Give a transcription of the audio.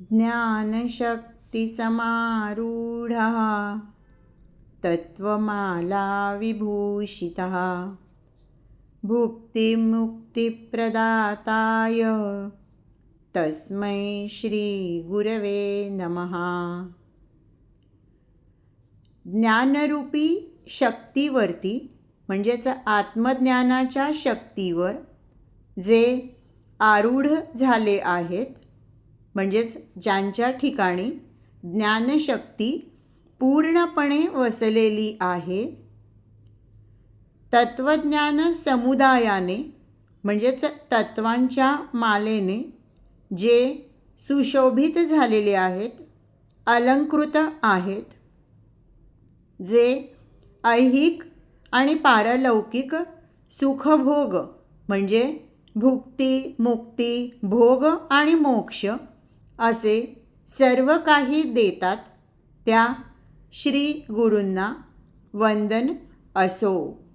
ज्ञानशक्तिसमारूढः तत्त्वमालाविभूषितः। भुक्तिमुक्तिप्रदाताय तस्मै श्रीगुरवे नमः। ज्ञानरूपी शक्तीवरती म्हणजेच आत्मज्ञानाच्या शक्तीवर जे आरूढ झाले आहेत म्हणजेच ज्यांच्या ठिकाणी ज्ञानशक्ती पूर्णपणे वसलेली आहे तत्त्वज्ञान समुदायाने म्हणजेच तत्वांच्या मालेने जे सुशोभित झालेले आहेत अलंकृत आहेत जे ऐहिक आणि पारलौकिक सुखभोग म्हणजे भुक्ती मुक्ती भोग आणि मोक्ष असे सर्व काही देतात त्या श्री गुरूंना वंदन असो.